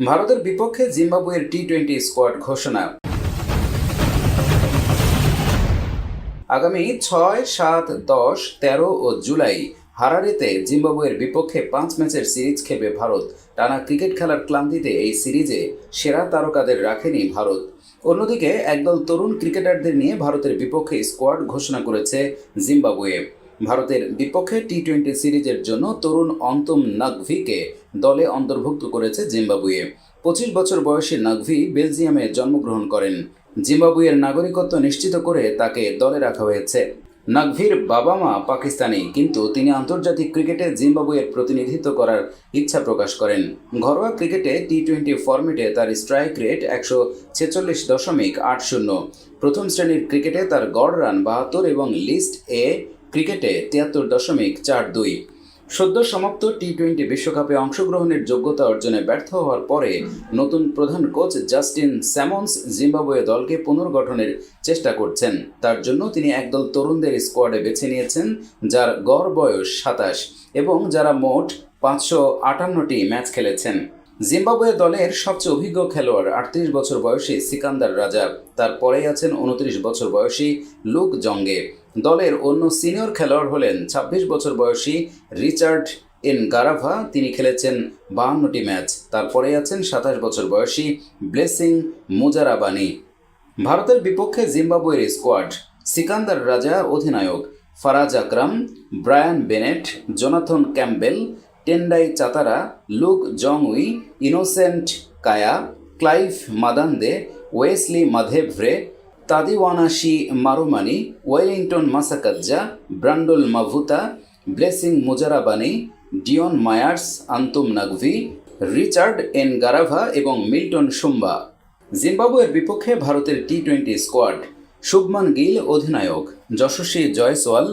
ভারতের বিপক্ষে জিম্বাবুয়ের টি টোয়েন্টি স্কোয়াড ঘোষণা। আগামী ছয়, সাত, দশ, তেরো ও জুলাই হারারেতে জিম্বাবুয়ের বিপক্ষে পাঁচ ম্যাচের সিরিজ খেলবে ভারত। টানা ক্রিকেট খেলার ক্লান্তিতে এই সিরিজে সেরা তারকাদের রাখেনি ভারত। অন্যদিকে একদল তরুণ ক্রিকেটারদের নিয়ে ভারতের বিপক্ষে স্কোয়াড ঘোষণা করেছে জিম্বাবুয়ে। ভারতের বিপক্ষে টি টোয়েন্টি সিরিজের জন্য তরুণ অন্তম নাগভিকে দলে অন্তর্ভুক্ত করেছে জিম্বাবুয়ে। পঁচিশ বছর বয়সী নাগভি বেলজিয়ামে জন্মগ্রহণ করেন। জিম্বাবুয়ের নাগরিকত্ব নিশ্চিত করে তাকে দলে রাখা হয়েছে। নাগভির বাবা মা পাকিস্তানি, কিন্তু তিনি আন্তর্জাতিক ক্রিকেটে জিম্বাবুয়ের প্রতিনিধিত্ব করার ইচ্ছা প্রকাশ করেন। ঘরোয়া ক্রিকেটে টি টোয়েন্টি ফরম্যাটে তার স্ট্রাইক রেট একশো ছেচল্লিশ দশমিক আট শূন্য। প্রথম শ্রেণির ক্রিকেটে তার গড় রান বাহাত্তর এবং লিস্ট এ ক্রিকেটে তিয়াত্তর দশমিক চার দুই। সদ্য সমাপ্ত টি টোয়েন্টি বিশ্বকাপে অংশগ্রহণের যোগ্যতা অর্জনে ব্যর্থ হওয়ার পরে নতুন প্রধান কোচ জাস্টিন স্যামন্স জিম্বাবুয়ে দলকে পুনর্গঠনের চেষ্টা করছেন। তার জন্য তিনি একদল তরুণদের স্কোয়াডে বেছে নিয়েছেন, যার গড় বয়স সাতাশ এবং যারা মোট পাঁচশো আটান্নটি ম্যাচ খেলেছেন। জিম্বাবুয়ে দলের সবচেয়ে অভিজ্ঞ খেলোয়াড় আটত্রিশ বছর বয়সী সিকান্দার রাজা। তারপরেই আছেন উনত্রিশ বছর বয়সী লুক জঙ্গে। দলের অন্য সিনিয়র খেলোয়াড় হলেন ২৬ বছর বয়সী রিচার্ড এন গারাভা তিনি খেলেছেন বাহান্নটি ম্যাচ। তারপরে আছেন সাতাশ বছর বয়সী ব্লেসিং মুজারাবানি। ভারতের বিপক্ষে জিম্বাবুয়ের স্কোয়াড। সিকান্দার রাজা অধিনায়ক Faraz Akram, Brian Bennett, Jonathan Campbell Tendai Chatara, Luke Jongwe, Innocent Kaia, Clive Madande, Wessly Madhevere, Tadiwanashe Marumani, Wellington Masakadza, Brandon Mavuta, Blessing Muzarabani Dion Myers, Antum Naqvi, Richard Ngarava এবং Milton Shumba. জিম্বাবুয়ের বিপক্ষে ভারতের T twenty squad, Shubman Gill অধিনায়ক। Yashasvi Jaiswal,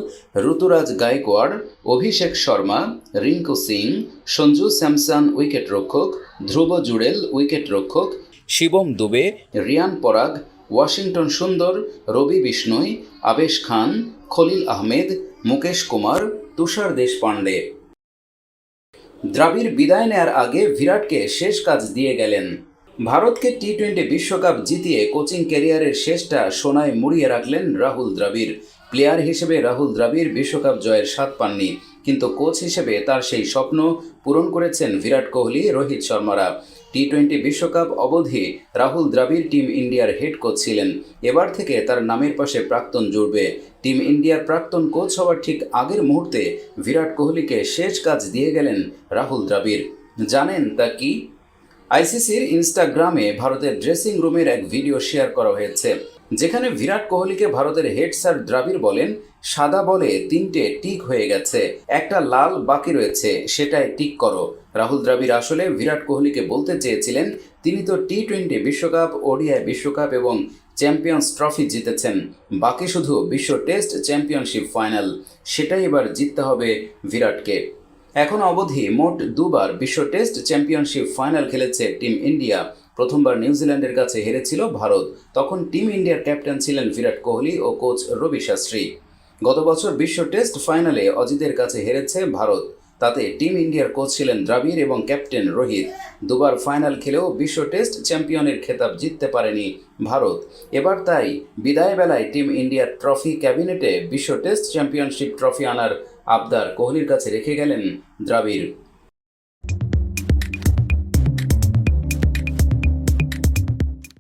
Ruturaj Gaikwad, Abhishek Sharma, Rinku Singh, Sanju Samson wicket রক্ষক, Dhruv Jurel wicket রক্ষক, শিবম দুবে, রিয়ান পরাগ, Washington সুন্দর, রবি বিষ্ণই, আবেশ খান, খলিল আহমেদ, মুকেশ কুমার, তুষার দেশপাণ্ডে। দ্রাবিড় বিদায় নেয়ার আগে বিরাটকে শেষ কাজ দিয়ে গেলেন। ভারতকে টি টোয়েন্টি বিশ্বকাপ জিতিয়ে কোচিং ক্যারিয়ারের শেষটা সোনায় মুড়িয়ে রাখলেন রাহুল দ্রাবিড়। প্লেয়ার হিসেবে রাহুল দ্রাবিড় বিশ্বকাপ জয়ের স্বাদ পাননি, কিন্তু কোচ হিসেবে তার সেই স্বপ্ন পূরণ করেছেন বিরাট কোহলি, রোহিত শর্মারা। টি টোয়েন্টি বিশ্বকাপ অবধি রাহুল দ্রাবিড় টিম ইন্ডিয়ার হেড কোচ ছিলেন, এবার থেকে তার নামের পাশে প্রাক্তন জুড়বে। টিম ইন্ডিয়ার প্রাক্তন কোচ হওয়ার ঠিক আগের মুহূর্তে বিরাট কোহলিকে শেষ কাজ দিয়ে গেলেন রাহুল দ্রাবিড়। জানেন তা কি? আইসিসির ইনস্টাগ্রামে ভারতের ড্রেসিং রুমের এক ভিডিও শেয়ার করা হয়েছে, যেখানে বিরাট কোহলিকে ভারতের হেড স্যার দ্রাবিড় বলেন, সাদা বলে তিনটে টিক হয়ে গেছে, একটা লাল বাকি রয়েছে, সেটাই টিক করো। রাহুল দ্রাবিড় আসলে বিরাট কোহলিকে বলতে চেয়েছিলেন, তিনি তো টি টোয়েন্টি বিশ্বকাপ, ওডিআই বিশ্বকাপ এবং চ্যাম্পিয়ন্স ট্রফি জিতেছেন, বাকি শুধু বিশ্ব টেস্ট চ্যাম্পিয়নশিপ ফাইনাল, সেটাই এবার জিততে হবে বিরাটকে। এখন অবধি মোট দুবার বিশ্ব টেস্ট চ্যাম্পিয়নশিপ ফাইনাল খেলেছে টিম ইন্ডিয়া। প্রথমবার নিউজিল্যান্ডের কাছে হেরেছিল ভারত। তখন টিম ইন্ডিয়ার ক্যাপ্টেন ছিলেন বিরাট কোহলি ও কোচ রবি শাস্ত্রী। গত বছর বিশ্ব টেস্ট ফাইনালে অজিতের কাছে হেরেছে ভারত। তাতে টিম ইন্ডিয়ার কোচ ছিলেন দ্রাবিড় এবং ক্যাপ্টেন রোহিত। দুবার ফাইনাল খেলেও বিশ্ব টেস্ট চ্যাম্পিয়নের খেতাব জিততে পারেনি ভারত। এবার তাই বিদায় বেলায় টিম ইন্ডিয়ার ট্রফি ক্যাবিনেটে বিশ্ব টেস্ট চ্যাম্পিয়নশিপ ট্রফি আনার আবদার কোহলির কাছে রেখে গেলেন দ্রাবিড়।